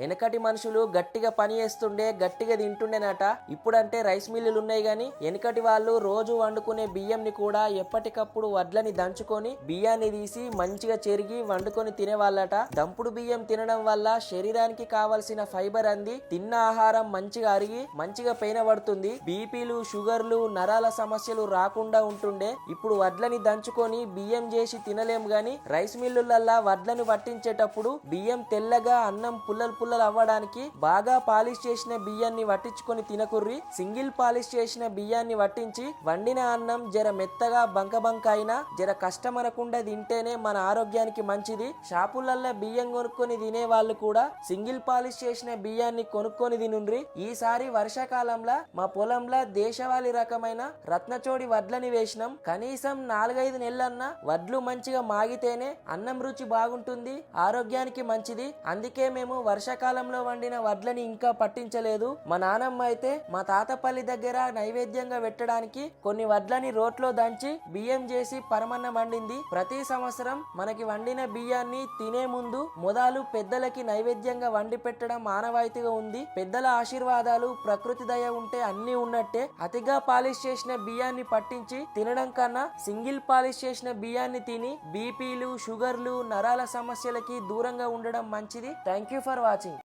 వెనకటి మనుషులు గట్టిగా పని చేస్తుండే గట్టిగా తింటుండేనట. ఇప్పుడంటే రైస్ మిల్లులు ఉన్నాయి కానీ వెనకటి వాళ్ళు రోజు వండుకునే బియ్యంని కూడా ఎప్పటికప్పుడు వడ్లని దంచుకొని బియ్యాన్ని తీసి మంచిగా చెరిగి వండుకొని తినేవాళ్ళట. దంపుడు బియ్యం తినడం వల్ల శరీరానికి కావలసిన ఫైబర్ అంది. తిన్న ఆహారం మంచిగా అరిగి మంచిగా పడుతుంది బీపీలు షుగర్లు నరాల సమస్యలు రాకుండా ఉంటుండే. ఇప్పుడు వడ్లని దంచుకొని బియ్యం చేసి తినలేము గాని రైస్ మిల్లులల్లా వడ్లను పట్టించేటప్పుడు బియ్యం తెల్లగా అన్నం పుల్లలు పుల్ల పుల్లలు అవ్వడానికి బాగా పాలిష్ చేసిన బియ్యాన్ని వట్టించుకొని తినకుర్రి. సింగిల్ పాలిష్ చేసిన బియ్యాన్ని వట్టించి వండిన అన్నం జర మెత్తగా బంక బంక అయినా జర కష్టమనకుండా తింటేనే మన ఆరోగ్యానికి మంచిది. షాపులల్లో బియ్యం కొనుక్కొని తినే వాళ్ళు కూడా సింగిల్ పాలిష్ చేసిన బియ్యాన్ని కొనుక్కొని తినుండ్రి. ఈసారి వర్షాకాలంలో మా పొలంలో దేశవాళీ రకమైన రత్నచోడి వడ్లని వేసినాం. కనీసం నాలుగైదు నెలలన్నా వడ్లు మంచిగా మాగితేనే అన్నం రుచి బాగుంటుంది ఆరోగ్యానికి మంచిది. అందుకే మేము కాలంలో వండిన వడ్లని ఇంకా పట్టించలేదు. మా నానమ్మ అయితే మా తాతపల్లి దగ్గర నైవేద్యంగా పెట్టడానికి కొన్ని వడ్లని రోట్లో దంచి బియ్యం చేసి పరమన్నం వండింది. ప్రతి సంవత్సరం మనకి వండిన బియ్యాన్ని తినే ముందు మొదలు పెద్దలకి నైవేద్యంగా వండి పెట్టడం ఆనవాయితీగా ఉంది. పెద్దల ఆశీర్వాదాలు ప్రకృతి దయ ఉంటే అన్ని ఉన్నట్టే. అతిగా పాలిష్ చేసిన బియ్యాన్ని పట్టించి తినడం కన్నా సింగిల్ పాలిష్ చేసిన బియ్యాన్ని తిని బీపీలు షుగర్లు నరాల సమస్యలకి దూరంగా ఉండడం మంచిది. Thank you for watching. 여기까지.